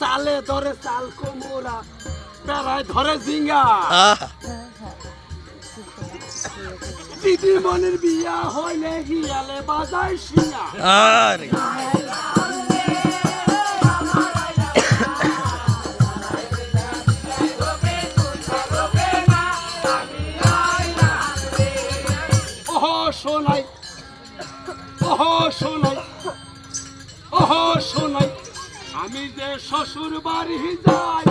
চালে ধরে চাল কোমরা বেড়ায় ধরে জিঙ্গা দিদি মনের বিয়া হইলে হিয়ালে বাজায় শিয়া আরে। ওহ শোনাই ওহ শোনাই ওহ শোনাই আমি যে শ্বশুর বাড়ি যাই